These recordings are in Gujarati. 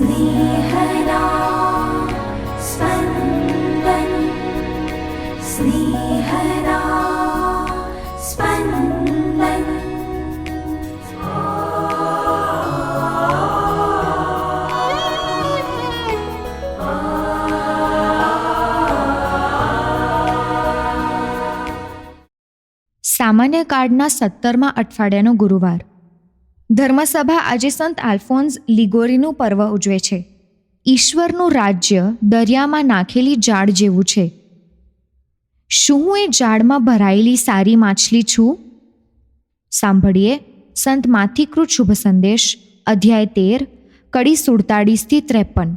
സ്നേഹനാ സ്പന്ദൻ സ്നേഹനാ സ്പന്ദൻ સામાન્ય કાર્ડના સત્તરમા અઠવાડિયાનો ગુરુવાર ધર્મસભા આજે સંત આલ્ફોન્સ લિગોરીનું પર્વ ઉજવે છે. ઈશ્વરનું રાજ્ય દરિયામાં નાખેલી જાળ જેવું છે. શું હું એ જાળમાં ભરાયેલી સારી માછલી છું? સાંભળીએ સંત માથિકૃત શુભ સંદેશ, અધ્યાય તેર, કડી સુડતાળીસથી ત્રેપન.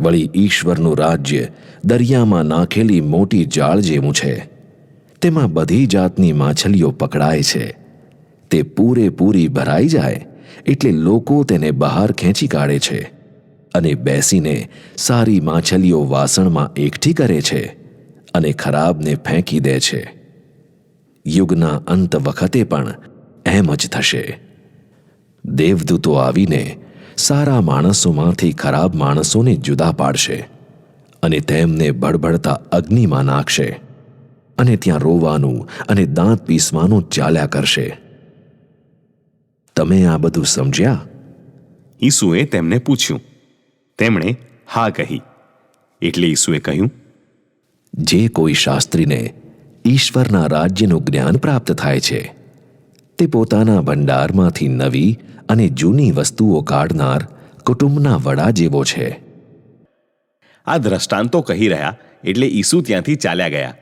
વળી ઈશ્વરનું રાજ્ય દરિયામાં નાખેલી મોટી જાળ જેવું છે. તેમાં બધી જાતની માછલીઓ પકડાય છે. તે પૂરેપૂરી ભરાઈ જાય એટલે લોકો તેને બહાર ખેંચી કાઢે છે અને બેસીને સારી માછલીઓ વાસણમાં એકઠી કરે છે અને ખરાબને ફેંકી દે છે. યુગના અંત વખતે પણ એમ જ થશે. દેવદૂતો આવીને સારા માણસોમાંથી ખરાબ માણસોને જુદા પાડશે અને તેમને બળબડતા અગ્નિમાં નાખશે અને ત્યાં રોવાનું અને દાંત પીસવાનું ચાલ્યા કરશે. તમે આ બધું સમજ્યા? ઈસુએ તેમને પૂછ્યું. તેમણે હા કહી. એટલે ઈસુએ કહ્યું જે કોઈ શાસ્ત્રીને ઈશ્વરના રાજ્યનું જ્ઞાન પ્રાપ્ત થાય છે તે પોતાના ભંડારમાંથી નવી અને જૂની વસ્તુઓ કાઢનાર કુટુંબના વડા જેવો છે. આ દ્રષ્ટાંતો કહી રહ્યા એટલે ઈસુ ત્યાંથી ચાલ્યા ગયા.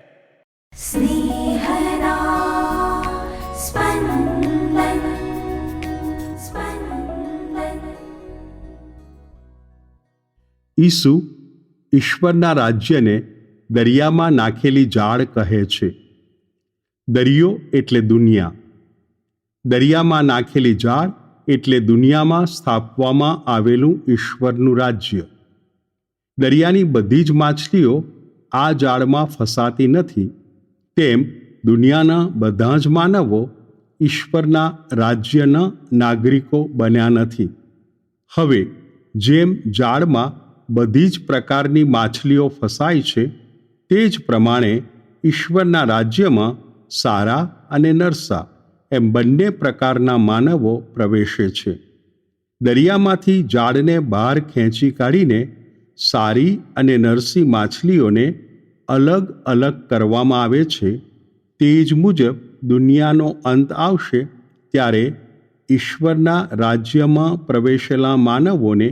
ઈસુ ઈશ્વરના રાજ્યને દરિયામાં નાખેલી જાળ કહે છે. દરિયો એટલે દુનિયા. દરિયામાં નાખેલી જાળ એટલે દુનિયામાં સ્થાપવામાં આવેલું ઈશ્વરનું રાજ્ય. દરિયાની બધી જ માછલીઓ આ જાળમાં ફસાતી નથી. તેમ દુનિયાના બધા જ માનવો ઈશ્વરના રાજ્યના નાગરિકો બન્યા નથી. હવે જેમ જાળમાં બધી જ પ્રકારની માછલીઓ ફસાય છે, તે જ પ્રમાણે ઈશ્વરના રાજ્યમાં સારા અને નરસા એમ બંને પ્રકારના માનવો પ્રવેશે છે. દરિયામાંથી જાળને બહાર ખેંચી કાઢીને સારી અને નરસી માછલીઓને અલગ અલગ કરવામાં આવે છે, તે જ મુજબ દુનિયાનો અંત આવશે ત્યારે ઈશ્વરના રાજ્યમાં પ્રવેશેલા માનવોને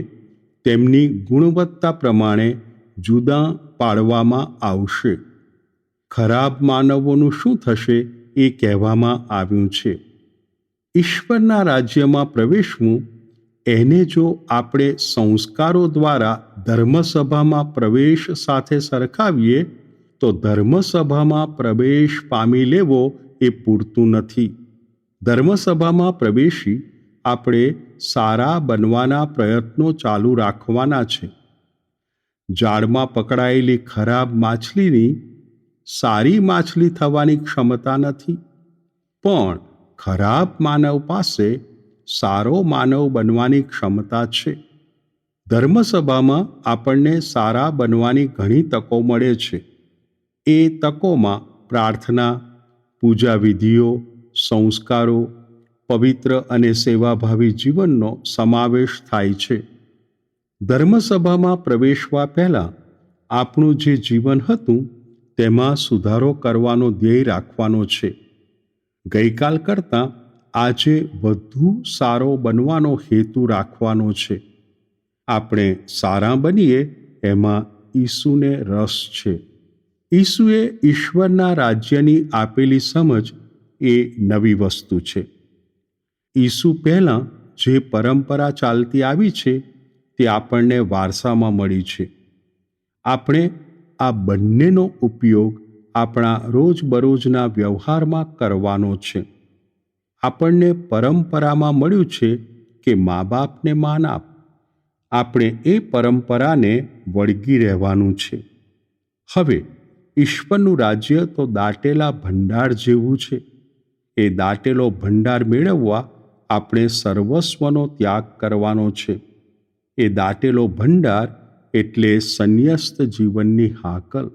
તેમની ગુણવત્તા પ્રમાણે જુદા પાડવામાં આવશે. ખરાબ માનવોનું શું થશે એ કહેવામાં આવ્યું છે. ઈશ્વરના રાજ્યમાં પ્રવેશવું, એને જો આપણે સંસ્કારો દ્વારા ધર્મસભામાં પ્રવેશ સાથે સરખાવીએ, તો ધર્મસભામાં પ્રવેશ પામી લેવો એ પૂરતું નથી. ધર્મસભામાં પ્રવેશી આપણે સારા બનવાના પ્રયત્નો ચાલુ રાખવાના છે. જાળમાં પકડાયેલી ખરાબ માછલીની સારી માછલી થવાની ક્ષમતા નથી. પણ ખરાબ માનવ પાસે સારો માનવ બનવાની ક્ષમતા છે. ધર્મસભામાં આપણને સારા બનવાની ઘણી તકો મળે છે. એ તકોમાં પ્રાર્થના પૂજા વિધિઓ સંસ્કારો પવિત્ર અને સેવાભાવી જીવનનો સમાવેશ થાય છે. ધર્મસભામાં પ્રવેશવા પહેલાં આપણું જે જીવન હતું તેમાં સુધારો કરવાનો ધ્યેય રાખવાનો છે. ગઈકાલ કરતાં આજે વધુ સારો બનવાનો હેતુ રાખવાનો છે. આપણે સારા બનીએ એમાં ઈસુને રસ છે. ઈસુએ ઈશ્વરના રાજ્યની આપેલી સમજ એ નવી વસ્તુ છે. ઈસુ પહેલાં જે પરંપરા ચાલતી આવી છે તે આપણને વારસામાં મળી છે. આપણે આ બંનેનો ઉપયોગ આપણા રોજબરોજના વ્યવહારમાં કરવાનો છે. આપણને પરંપરામાં મળ્યું છે કે મા બાપને માન આપ. આપણે એ પરંપરાને વળગી રહેવાનું છે. હવે, ઈશ્વરનું રાજ્ય તો દાટેલા ભંડાર જેવું છે. એ દાટેલો ભંડાર મેળવવા આપણે સર્વસ્વનો ત્યાગ કરવાનો છે. એ દાટેલો ભંડાર એટલે સંન્યસ્ત જીવનની હાકલ.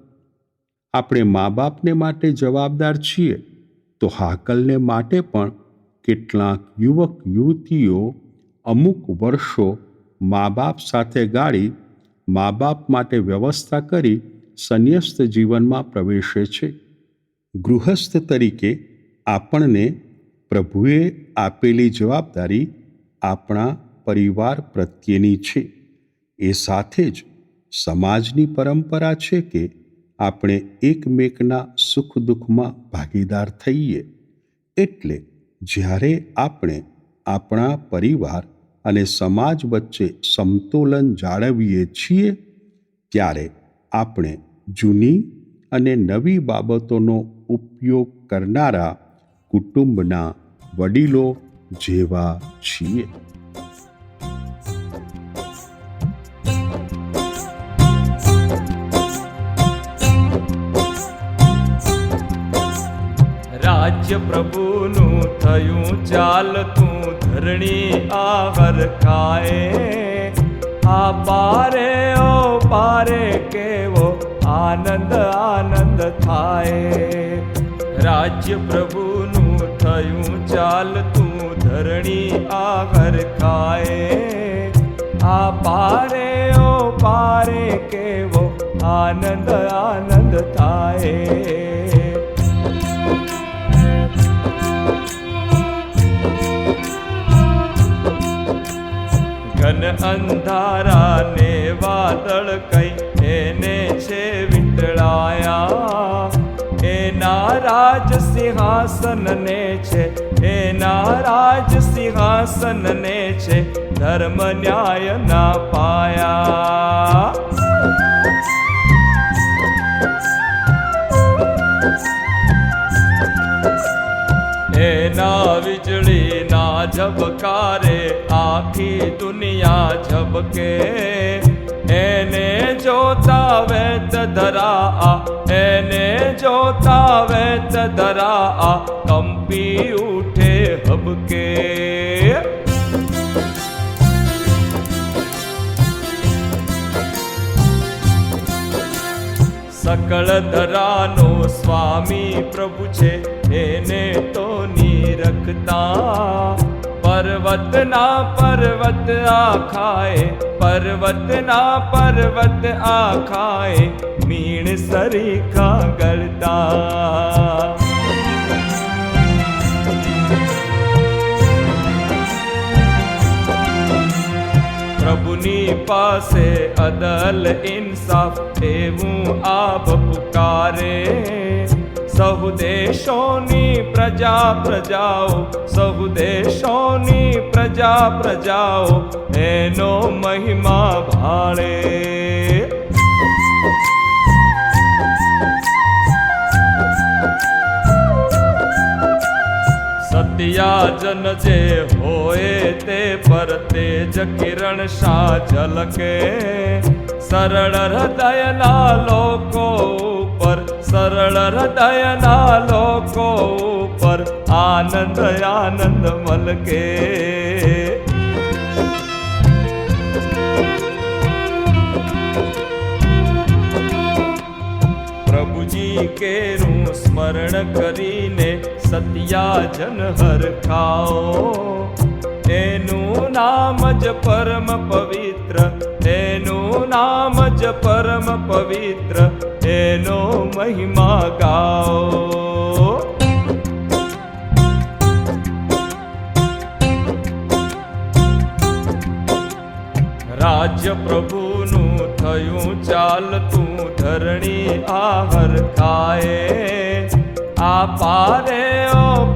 આપણે મા બાપને માટે જવાબદાર છીએ, તો હાકલને માટે પણ કેટલાક યુવક યુવતીઓ અમુક વર્ષો મા બાપ સાથે ગાળી મા બાપ માટે વ્યવસ્થા કરી સંન્યસ્ત જીવનમાં પ્રવેશે છે. ગૃહસ્થ તરીકે આપણને પ્રભુએ આપેલી જવાબદારી આપણા પરિવાર પ્રત્યેની છે. એ સાથે જ સમાજની પરંપરા છે કે આપણે એકમેકના સુખ દુઃખમાં ભાગીદાર થઈએ. એટલે જ્યારે આપણે આપણા પરિવાર અને સમાજ વચ્ચે સમતોલન જાળવીએ છીએ, ત્યારે આપણે જૂની અને નવી બાબતોનો ઉપયોગ કરનારા કુટુંબના વડીલો જેવા છીએ. રાજ્ય પ્રભુનું થયું ચાલતું ધરણી આવર ખાય. આ પારે ઓ પારે કેવો આનંદ આનંદ થાય. રાજ્ય પ્રભુનું થયું ચાલતું ધરણી આહર ખાય. આ પારે, ઓ પારે કેવો આનંદ આનંદ થાય. ઘન અંધારા ને વાદળ કઈ એને છે વીંટળાયા. એના રાજ સિંહાસન ને સિંહાસન ને છે ધર્મ ન્યાય ના પાયા એના વીજળીના ઝબકારે આખી દુનિયા ઝબકે એને જોતા વેત ધરા એને જોતા વેત ધરા કંપી ઉઠે હબકે સકળ ધરાનો સ્વામી પ્રભુ છે એને તો નિરખતા પર્વતના પર્વત આખાય પર્વતના પર્વત આખાય મીણ સરી ગળતા પ્રભુની પાસે અદલ ઇન્સાફ, એવું આપ પુકારે. સહુ દેશોની પ્રજા પ્રજાઓ, સહુ દેશોની પ્રજા પ્રજાઓ, એનો મહિમા ભાળે. સત્યાજન જે હોય તે પર તેજ કિરણ શા ઝલકે. સરળ હૃદયના લોકો ઉપર, સરળ હૃદયના લોકો ઉપર આનંદ આનંદ મલકે. પ્રભુજી કેરું સ્મરણ કરીને સત્યાજન હર ખાઓ. એનું નામ જ પરમ પવિત્ર, એનું નામ જ પરમ પવિત્ર, એનો મહિમા ગાઓ. રાજ્ય પ્રભુનું થયું ચાલતું ધરણી આહર ખાય આ પારે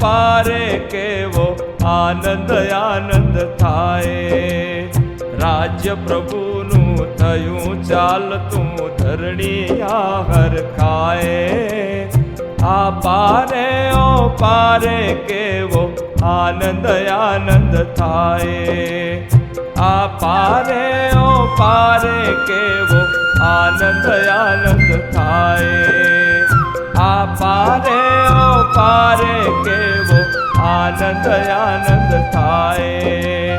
પારે કેવો આનંદ આનંદ થાય રાજ્ય પ્રભુનું થયું ચાલતું ધરણી આહર ખાય આ પારે ઓ પારે કેવો આનંદ આનંદ થાય આ પારે ઓ પારે કેવો આનંદ આનંદ થાય આ પારે પારે કેવો આનંદ આનંદ થાય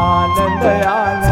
આનંદ આનંદ